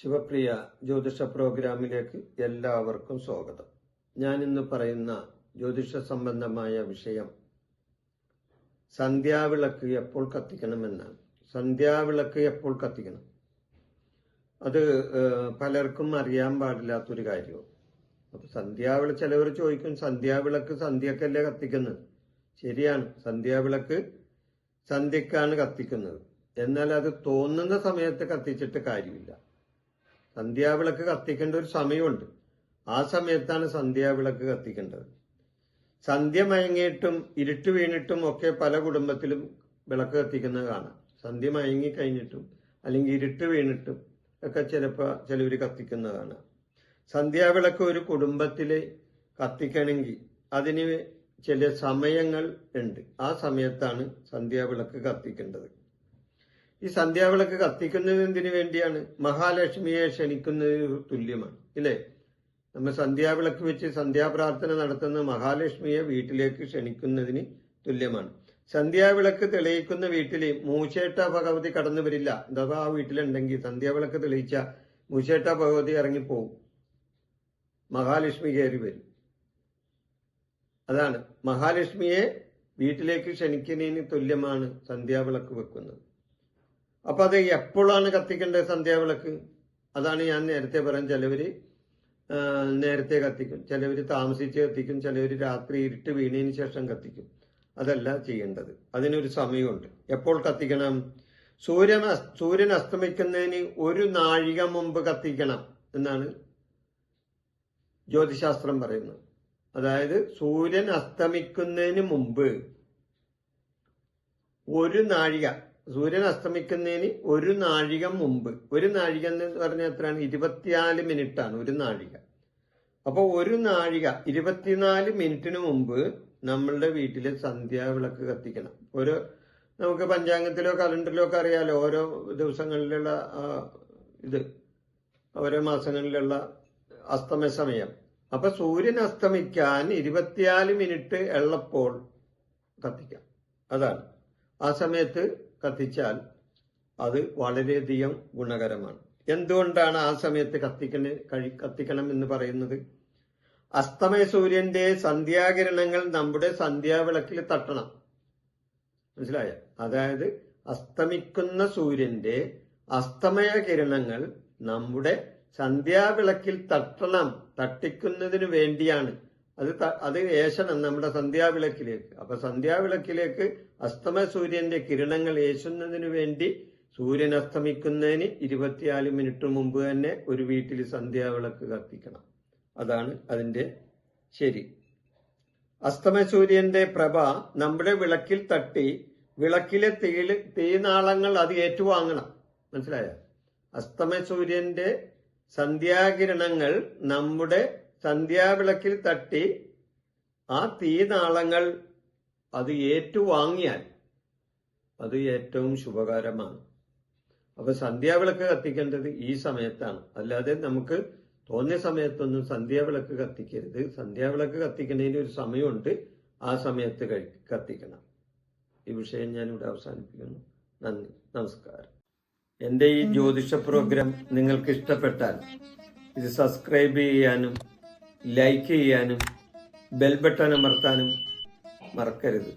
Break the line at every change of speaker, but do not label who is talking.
ശിവപ്രിയ ജ്യോതിഷ പ്രോഗ്രാമിലേക്ക് എല്ലാവർക്കും സ്വാഗതം. ഞാൻ ഇന്ന് പറയുന്ന ജ്യോതിഷ സംബന്ധമായ വിഷയം സന്ധ്യാവിളക്ക് എപ്പോൾ കത്തിക്കണമെന്നാണ്. സന്ധ്യാവിളക്ക് എപ്പോൾ കത്തിക്കണം? അത് പലർക്കും അറിയാൻ പാടില്ലാത്തൊരു കാര്യവും അപ്പൊ സന്ധ്യാവിള ചിലവർ ചോദിക്കും സന്ധ്യാവിളക്ക് സന്ധ്യക്കല്ലേ കത്തിക്കുന്നത്? ശരിയാണ്. സന്ധ്യാവിളക്ക് സന്ധ്യക്കാണ് കത്തിക്കുന്നത്. എന്നാൽ അത് തോന്നുന്ന സമയത്ത് കത്തിച്ചിട്ട് കാര്യമില്ല. സന്ധ്യാവിളക്ക് കത്തിക്കേണ്ട ഒരു സമയമുണ്ട്. ആ സമയത്താണ് സന്ധ്യാവിളക്ക് കത്തിക്കേണ്ടത്. സന്ധ്യ മയങ്ങിയിട്ടും ഇരുട്ട് വീണിട്ടും ഒക്കെ പല കുടുംബത്തിലും വിളക്ക് കത്തിക്കുന്നത് കാണാം. സന്ധ്യ മയങ്ങി കഴിഞ്ഞിട്ടും അല്ലെങ്കിൽ ഇരുട്ട് വീണിട്ടും ഒക്കെ ചിലപ്പോൾ ചിലവർ കത്തിക്കുന്നത് കാണാം. സന്ധ്യാവിളക്ക് ഒരു കുടുംബത്തിൽ കത്തിക്കണമെങ്കിൽ അതിന് ചില സമയങ്ങൾ ഉണ്ട്. ആ സമയത്താണ് സന്ധ്യാവിളക്ക് കത്തിക്കേണ്ടത്. ഈ സന്ധ്യാവിളക്ക് കത്തിക്കുന്നത് എന്തിനു വേണ്ടിയാണ്. മഹാലക്ഷ്മിയെ ക്ഷണിക്കുന്നതിന് തുല്യമാണ്. ഇല്ലേ? നമ്മൾ സന്ധ്യാവിളക്ക് വെച്ച് സന്ധ്യാപ്രാർത്ഥന നടത്തുന്ന മഹാലക്ഷ്മിയെ വീട്ടിലേക്ക് ക്ഷണിക്കുന്നതിന് തുല്യമാണ്. സന്ധ്യാവിളക്ക് തെളിയിക്കുന്ന വീട്ടിൽ മൂശേട്ട ഭഗവതി കടന്നു വരില്ല. അഥവാ ആ വീട്ടിലുണ്ടെങ്കിൽ സന്ധ്യാവിളക്ക് തെളിയിച്ച മൂശേട്ട ഭഗവതി ഇറങ്ങിപ്പോവും മഹാലക്ഷ്മി കയറി വരും. അതാണ്. മഹാലക്ഷ്മിയെ വീട്ടിലേക്ക് ക്ഷണിക്കുന്നതിന് തുല്യമാണ് സന്ധ്യാവിളക്ക് വെക്കുന്നത്. അപ്പൊ അത് എപ്പോഴാണ് കത്തിക്കേണ്ടത് സന്ധ്യാവിളക്ക്? അതാണ് ഞാൻ നേരത്തെ പറയാൻ ചിലവര് നേരത്തെ കത്തിക്കും. ചിലവര് താമസിച്ച് കത്തിക്കും. ചിലവര് രാത്രി ഇരുട്ട് വീണതിന് ശേഷം കത്തിക്കും. അതല്ല ചെയ്യേണ്ടത്. അതിനൊരു സമയമുണ്ട്. എപ്പോൾ കത്തിക്കണം? സൂര്യൻ സൂര്യൻ അസ്തമിക്കുന്നതിന് ഒരു നാഴിക മുമ്പ് കത്തിക്കണം എന്നാണ് ജ്യോതിശാസ്ത്രം പറയുന്നത്. അതായത് സൂര്യൻ അസ്തമിക്കുന്നതിന് മുമ്പ് ഒരു നാഴിക സൂര്യൻ അസ്തമിക്കുന്നതിന് ഒരു നാഴിക മുമ്പ് ഒരു നാഴിക എന്ന് പറഞ്ഞാൽ എത്രയാണ്? ഇരുപത്തിനാല് ആണ് ഒരു നാഴിക. അപ്പോൾ ഒരു നാഴിക ഇരുപത്തിനാല് മിനിറ്റിന് മുമ്പ് നമ്മളുടെ വീട്ടിലെ സന്ധ്യാവിളക്ക് കത്തിക്കണം. ഒരു നമുക്ക് പഞ്ചാംഗത്തിലോ കലണ്ടറിലോ ഒക്കെ അറിയാലോ ഓരോ ദിവസങ്ങളിലുള്ള ഇത് ഓരോ മാസങ്ങളിലുള്ള അസ്തമയ സമയം. അപ്പൊ സൂര്യൻ അസ്തമിക്കാൻ ഇരുപത്തിനാല് മിനിറ്റ് ഉള്ളപ്പോൾ കത്തിക്കാം. അതാണ്. ആ സമയത്ത് കത്തിച്ചാൽ അത് വളരെയധികം ഗുണകരമാണ്. എന്തുകൊണ്ടാണ് ആ സമയത്ത് കത്തിക്കണ കഴി കത്തിക്കണം എന്ന് പറയുന്നത്? അസ്തമയ സൂര്യന്റെ സന്ധ്യാകിരണങ്ങൾ നമ്മുടെ സന്ധ്യാവിളക്കിൽ തട്ടണം. മനസ്സിലായ? അതായത് അസ്തമിക്കുന്ന സൂര്യന്റെ അസ്തമയ കിരണങ്ങൾ നമ്മുടെ സന്ധ്യാവിളക്കിൽ തട്ടണം തട്ടിക്കുന്നതിന് വേണ്ടിയാണ്. അത് ത- അത് ഏശണം നമ്മുടെ സന്ധ്യാവിളക്കിലേക്ക്. അപ്പൊ സന്ധ്യാവിളക്കിലേക്ക് അസ്തമ സൂര്യന്റെ കിരണങ്ങൾ ഏശുന്നതിന് വേണ്ടി സൂര്യൻ അസ്തമിക്കുന്നതിന് ഇരുപത്തിനാല് മിനിറ്റ് മുമ്പ് തന്നെ ഒരു വീട്ടിൽ സന്ധ്യാവിളക്ക് കത്തിക്കണം. അതാണ് അതിന്റെ ശരി. അസ്തമ സൂര്യന്റെ പ്രഭ നമ്മുടെ വിളക്കിൽ തട്ടി വിളക്കിലെ തീൾ തീനാളങ്ങൾ അത് ഏറ്റുവാങ്ങണം. മനസ്സിലായ? അസ്തമ സൂര്യന്റെ സന്ധ്യാകിരണങ്ങൾ നമ്മുടെ സന്ധ്യാവിളക്കിൽ തട്ടി ആ തീനാളങ്ങൾ അത് ഏറ്റുവാങ്ങിയാൽ അത് ഏറ്റവും ശുഭകരമാണ്. അപ്പൊ സന്ധ്യാവിളക്ക് കത്തിക്കേണ്ടത് ഈ സമയത്താണ്. അല്ലാതെ നമുക്ക് തോന്നിയ സമയത്തൊന്നും സന്ധ്യാവിളക്ക് കത്തിക്കരുത്. സന്ധ്യാവിളക്ക് കത്തിക്കുന്നതിന് ഒരു സമയമുണ്ട്. ആ സമയത്ത് കത്തിക്കണം. ഈ വിഷയം ഇവിടെ അവസാനിപ്പിക്കുന്നു. നന്ദി. നമസ്കാരം. എന്റെ ഈ ജ്യോതിഷ പ്രോഗ്രാം നിങ്ങൾക്ക് ഇഷ്ടപ്പെട്ടാൽ ഇത് സബ്സ്ക്രൈബ് ചെയ്യാനും ലൈക്ക് ചെയ്യാനും ബെൽ ബട്ടൺ അമർത്താനും മറക്കരുത്.